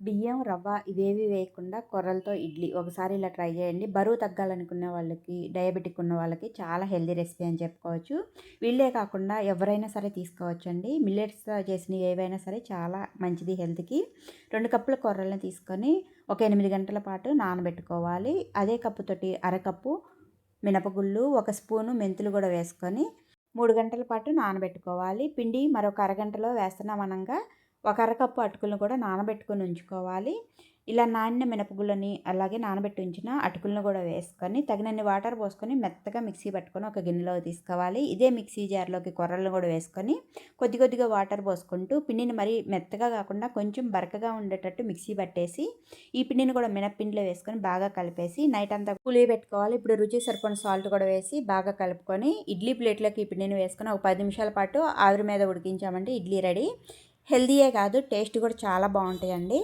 బియ్యం రవ్వ ఇవేవి వేయకుండా కొర్రలతో ఇడ్లీ ఒకసారి ఇలా ట్రై చేయండి. బరువు తగ్గాలనుకునే వాళ్ళకి డయాబెటిక్ ఉన్న వాళ్ళకి చాలా హెల్దీ రెసిపీ అని చెప్పుకోవచ్చు. వీళ్ళే కాకుండా ఎవరైనా సరే తీసుకోవచ్చండి. మిల్లెట్స్తో చేసిన ఏవైనా సరే చాలా మంచిది హెల్త్కి. రెండు కప్పుల కొర్రలను తీసుకొని ఒక ఎనిమిది గంటల పాటు నానబెట్టుకోవాలి. అదే కప్పుతోటి అరకప్పు మినపగుళ్ళు ఒక స్పూను మెంతులు కూడా వేసుకొని మూడు గంటల పాటు నానబెట్టుకోవాలి. పిండి మరొక అరగంటలో వేస్తున్నాం అనగా ఒక అరకప్పు అటుకులను కూడా నానబెట్టుకొని ఉంచుకోవాలి. ఇలా నానిన మినపగుళ్ళని అలాగే నానబెట్టి ఉంచిన అటుకులను కూడా వేసుకొని తగినన్ని వాటర్ పోసుకొని మెత్తగా మిక్సీ పట్టుకొని ఒక గిన్నెలో తీసుకోవాలి. ఇదే మిక్సీ జార్లోకి కొర్రలను కూడా వేసుకొని కొద్ది కొద్దిగా వాటర్ పోసుకుంటూ పిండిని మరీ మెత్తగా కాకుండా కొంచెం బరకగా ఉండేటట్టు మిక్సీ పట్టేసి ఈ పిండిని కూడా మినప్పిండిలో వేసుకొని బాగా కలిపేసి నైట్ అంతా పులియబెట్టుకోవాలి ఇప్పుడు రుచి సరిపడిన సాల్ట్ కూడా వేసి బాగా కలుపుకొని ఇడ్లీ ప్లేట్లోకి ఈ పిండిని వేసుకొని ఒక పది నిమిషాల పాటు ఆవిరి మీద ఉడికించామంటే ఇడ్లీ రెడీ. హెల్దీయే కాదు టేస్ట్ కూడా చాలా బాగుంటాయండి.